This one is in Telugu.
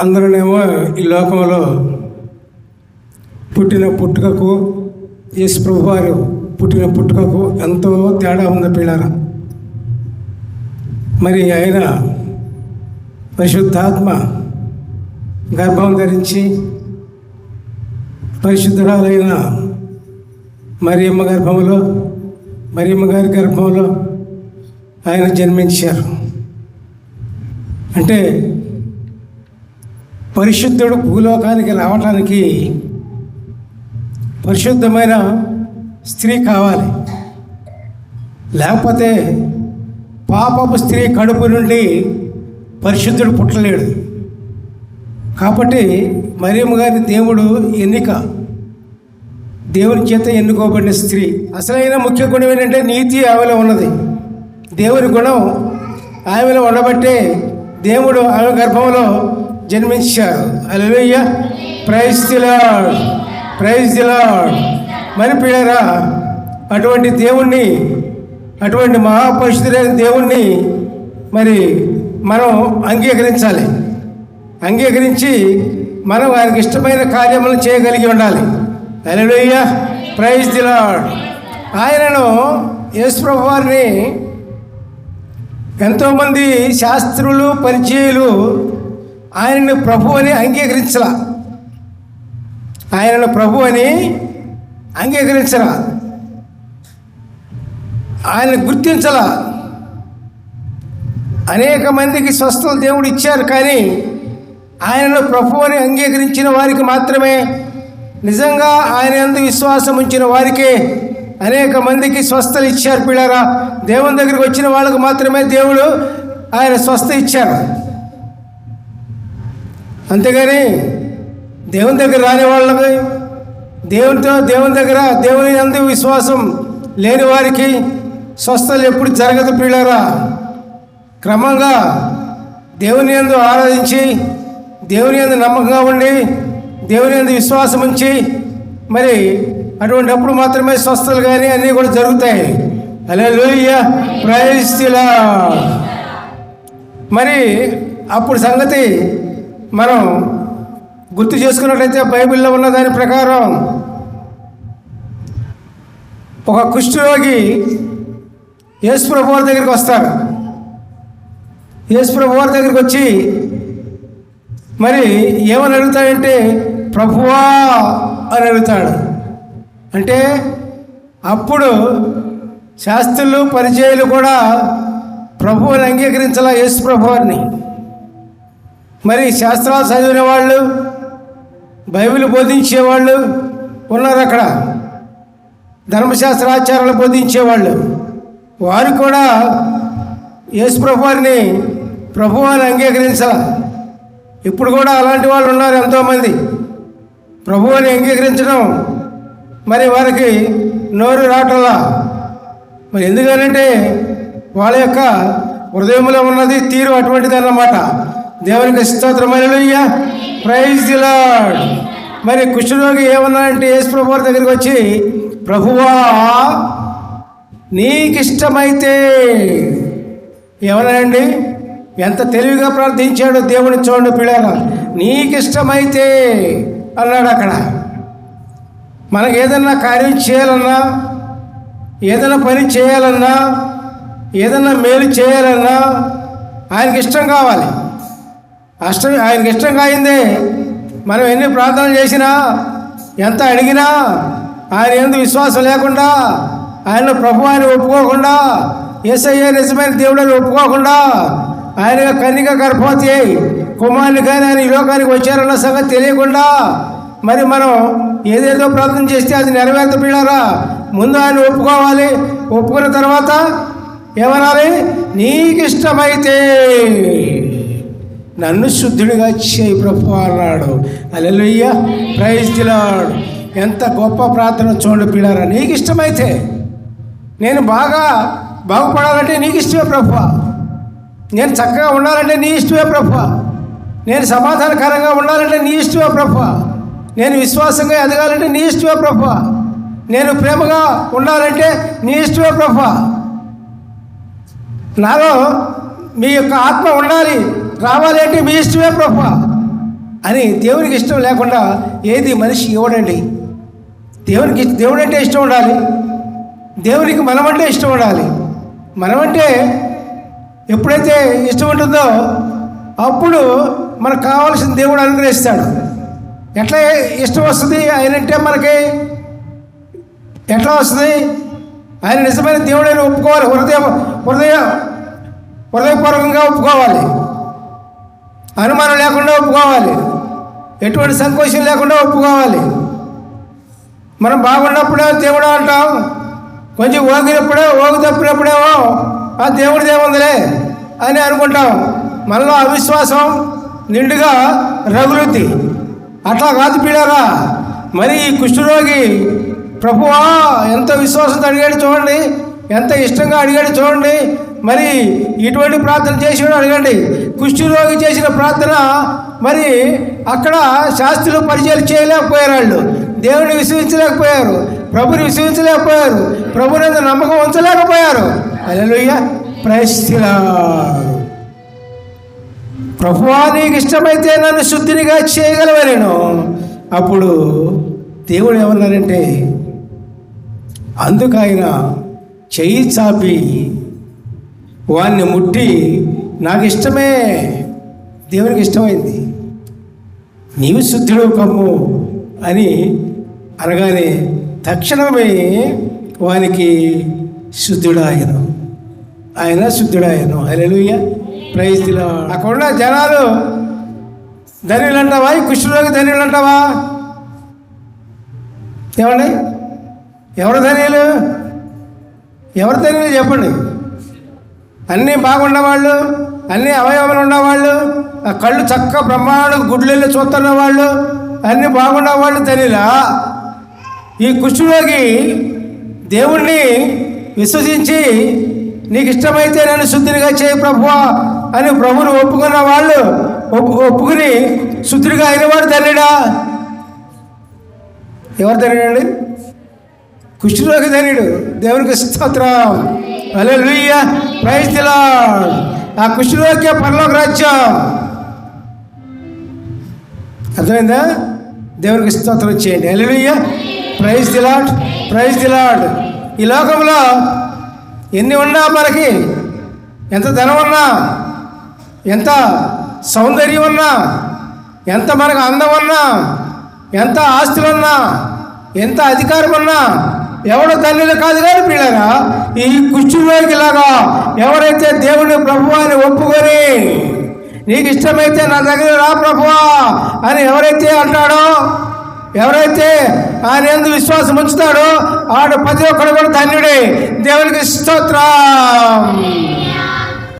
అందరూనేమో ఈ లోకంలో పుట్టిన పుట్టుకకు యేసు ప్రభు వారు పుట్టిన పుట్టుకకు ఎంతో తేడా ఉంది పిల్లల మరి ఆయన పరిశుద్ధాత్మ గర్భం ధరించి పరిశుద్ధురాలైన మరియమ్మ గర్భంలో మరియమ్మ గారి గర్భంలో ఆయన జన్మించారు. అంటే పరిశుద్ధుడు భూలోకానికి రావటానికి పరిశుద్ధమైన స్త్రీ కావాలి. లేకపోతే పాపపు స్త్రీ కడుపు నుండి పరిశుద్ధుడు పుట్టలేడు. కాబట్టి మరియమ్మ గారి దేవుడు ఎన్నిక. దేవుని చేత ఎన్నుకోబడిన స్త్రీ. అసలైన ముఖ్య గుణం ఏంటంటే నీతి ఆమెలో ఉన్నది. దేవుని గుణం ఆమెలో ఉండబట్టే దేవుడు ఆమె గర్భంలో జన్మించారు. Hallelujah praise the Lord praise the Lord మరి పిల్లరా అటువంటి దేవుణ్ణి అటువంటి మహాపరిశుద్ధులైన దేవుణ్ణి మరి మనం అంగీకరించాలి. అంగీకరించి మనం వారికి ఇష్టమైన కార్యములను చేయగలిగి ఉండాలి. అలలుయ్య ప్రైజ్ ది లార్డ్ ఆయనను యేసుప్రభు వారిని ఎంతోమంది శాస్త్రులు పరిచయులు ఆయనను ప్రభు అని అంగీకరించలా. ఆయనను ప్రభు అని అంగీకరించరా ఆయన గుర్తించలా. అనేక మందికి స్వస్థలు దేవుడు ఇచ్చారు కానీ ఆయనను ప్రభు అని అంగీకరించిన వారికి మాత్రమే నిజంగా ఆయన ఎందు విశ్వాసం ఉంచిన వారికే అనేక మందికి స్వస్థలు ఇచ్చారు. పిల్లరా దేవుని దగ్గరికి వచ్చిన వాళ్ళకు మాత్రమే దేవుడు ఆయన స్వస్థ ఇచ్చారు. అంతేగాని దేవుని దగ్గర రాని వాళ్ళకి దేవునితో దేవుని దగ్గర దేవుని అందు విశ్వాసం లేని వారికి స్వస్థలు ఎప్పుడు జరగదు పిల్లరా క్రమంగా దేవుని ఎందు ఆరాధించి దేవుని ఎందు నమ్మకంగా ఉండి దేవుని ఎందు విశ్వాసం ఉంచి మరి అటువంటిప్పుడు మాత్రమే స్వస్థలు కానీ అన్నీ కూడా జరుగుతాయి. అలా లోయ ప్రైస్తిలా మరి అప్పుడు సంగతి మనం గుర్తు చేసుకున్నట్లయితే బైబిల్లో ఉన్న దాని ప్రకారం ఒక కుష్ఠరోగి యేసుప్రభు వారి దగ్గరికి వస్తారు యేసుప్రభు వారి దగ్గరికి వచ్చి మరి ఏమని అడుగుతాడంటే ప్రభువా అని అడుగుతాడు. అంటే అప్పుడు శాస్త్రులు పరిచయాలు కూడా ప్రభువుని అంగీకరించాల యేసు ప్రభువారిని. మరి శాస్త్రాలు చదివిన వాళ్ళు బైబిల్ బోధించేవాళ్ళు ఉన్నారు అక్కడ. ధర్మశాస్త్రాచారాలు బోధించేవాళ్ళు వారు కూడా యేసు ప్రభువారిని ప్రభువాన్ని అంగీకరించాల. ఇప్పుడు కూడా అలాంటి వాళ్ళు ఉన్నారు ఎంతోమంది. ప్రభువుని అంగీకరించడం మరి వారికి నోరు రావటంలా మరి ఎందుకనంటే వాళ్ళ యొక్క హృదయంలో ఉన్నది తీరు అటువంటిది అన్నమాట దేవునికి స్తోత్రమైన ప్రైజ్ ది లార్డ్ మరి కుష్ఠరోగి ఏమన్నాడంటే యేసు ప్రభు దగ్గరికి వచ్చి ప్రభువా నీకిష్టమైతే ఏమన్నాడండి? ఎంత తెలివిగా ప్రార్థించాడో దేవుని చూడండి పిల్లల. నీకిష్టమైతే అన్నాడు అక్కడ. మనకు ఏదన్నా కార్యం చేయాలన్నా ఏదైనా పని చేయాలన్నా ఏదన్నా మేలు చేయాలన్నా ఆయనకి ఇష్టం కావాలి. అష్టం ఆయనకి ఇష్టం కాయిందే. మనం ఎన్ని ప్రార్థనలు చేసినా ఎంత అడిగినా ఆయన ఎందుకు విశ్వాసం లేకుండా ఆయన ప్రభు ఆయన ఒప్పుకోకుండా ఏసయ్య నిజమైన దేవుడని ఒప్పుకోకుండా ఆయన కన్నిక గర్భవతి అయి కుమారుని కానీ ఆయన ఈ లోకానికి వచ్చారన్న సంగతి తెలియకుండా మరి మనం ఏదేదో ప్రార్థన చేస్తే అది నెరవేర్త ముందు ఆయన ఒప్పుకోవాలి. ఒప్పుకున్న తర్వాత ఏమనాలి? నీకు ఇష్టమైతే నన్ను శుద్ధుడిగా చేయి ప్రభు అన్నాడు. అలెలుయ్య ప్రైజ్ దిలాడు ఎంత గొప్ప ప్రార్థన చూడండి పిల్లారా నీకు ఇష్టమైతే. నేను బాగా బాగుపడాలంటే నీకు ఇష్టమే ప్రభు. నేను చక్కగా ఉండాలంటే నీ ఇష్టమే ప్రభు. నేను సమాధానకరంగా ఉండాలంటే నీ ఇష్టమే ప్రభు. నేను విశ్వాసంగా ఎదగాలంటే నీ ఇష్టమే ప్రభు. నేను ప్రేమగా ఉండాలంటే నీ ఇష్టమే ప్రభు. నాలో మీ యొక్క ఆత్మ ఉండాలి. రావాలి మీ ఇష్టమే ప్రభు. అని దేవునికి ఇష్టం లేకుండా ఏది మనిషి ఇవ్వడండి. దేవునికి దేవుడు అంటే ఇష్టం ఉండాలి. దేవునికి మనమంటే ఇష్టం ఉండాలి. మనమంటే ఎప్పుడైతే ఇష్టం ఉంటుందో అప్పుడు మనకు కావాల్సిన దేవుడు అనుగ్రహిస్తాడు. ఎట్లా ఇష్టం వస్తుంది? ఆయనంటే మనకి ఎట్లా వస్తుంది? ఆయన నిజమైన దేవుడైన ఒప్పుకోవాలి. హృదయ హృదయ హృదయపూర్వకంగా ఒప్పుకోవాలి. అనుమానం లేకుండా ఒప్పుకోవాలి. ఎటువంటి సంకోచం లేకుండా ఒప్పుకోవాలి. మనం బాగున్నప్పుడే దేవుడు అంటాం. కొంచెం ఓగినప్పుడే ఓగి తప్పినప్పుడేమో ఆ దేవుడి దేవుందిలే అని అనుకుంటాం. మనలో అవిశ్వాసం నిండుగా రగులుద్ది. అట్లా కాదు పీడారా మరి ఈ కుష్ఠరోగి ప్రభువా ఎంత విశ్వాసంతో అడిగాడు చూడండి. ఎంత ఇష్టంగా అడిగాడు చూడండి. మరి ఇటువంటి ప్రార్థన చేసాడు అడగండి. కుష్ఠరోగి చేసిన ప్రార్థన మరి అక్కడ శాస్త్రులు పరిచయం చేయలేకపోయారు వాళ్ళు దేవుని విశ్వసించలేకపోయారు. ప్రభుని విశ్వసించలేకపోయారు. ప్రభుని నమ్మకం ఉంచలేకపోయారు. అలలుయ్య ప్రయస్తిలా ప్రభువా నీకు ఇష్టమైతే నన్ను శుద్ధినిగా చేయగలవలేను అప్పుడు దేవుడు ఏమన్నారంటే అందుకైనా చెయ్యి చాపి వాణ్ణి ముట్టి నాకు ఇష్టమే దేవునికి ఇష్టమైంది. నీవు శుద్ధుడు కమ్ము అని అనగానే తక్షణమే వానికి శుద్ధుడాయను. ఆయన శుద్ధుడాయను. అలెలుయ్య ప్రైజ్ దిలా అక్కడున్న జనాలు ధనియులు అంటావా ఈ కుష్ఠరోగి ధనియులు అంటావా ఏమండి? ఎవరు ధనియులు ఎవరు తెలియదు చెప్పండి. అన్నీ బాగున్నవాళ్ళు అన్ని అవయవాలు ఉన్నవాళ్ళు ఆ కళ్ళు చక్క బ్రహ్మాండ గుడ్లెళ్ళి చూస్తున్న వాళ్ళు అన్నీ బాగున్న వాళ్ళు ఈ కుష్ఠరోగి దేవుణ్ణి విశ్వసించి నీకు ఇష్టమైతే నన్ను శుద్ధినిగా చేయి ప్రభు అని ప్రభుని ఒప్పుకున్న వాళ్ళు ఒప్పు ఒప్పుకుని శుద్ధిగా అయినవాడు ధన్యుడా ఎవరు ధన్యుడండి కుష్ఠరోగ ధనుడు దేవునికి స్తోత్రం. అలే లూయ ప్రైజ్ ఆ కుష్ఠరోగ్య పరలోక రాజ్యం. అర్థమైందా? దేవునికి స్తోత్రం చేయండి. అలెలుయ్య ప్రైజ్ దిలాడ్ ప్రైజ్ దిలాడ్ ఈ లోకంలో ఎన్ని ఉన్నా మనకి ఎంత ధనం ఉన్నా ఎంత సౌందర్యం ఉన్నా ఎంత మనకు అందం ఉన్నా ఎంత ఆస్తులు ఉన్నా ఎంత అధికారం ఉన్నా ఎవడు తల్లిని కాదు కానీ పిల్లగా ఈ కుష్టిలోకి లాగా ఎవరైతే దేవుని ప్రభువాన్ని ఒప్పుకొని నీకు ఇష్టమైతే నా దగ్గర రా ప్రభువా అని ఎవరైతే అంటాడో ఎవరైతే ఆయన ఎందు విశ్వాసం ఉంచుతాడో ఆడు ప్రతి ఒక్కడు కూడా ధన్యుడే. దేవునికి స్తోత్రం.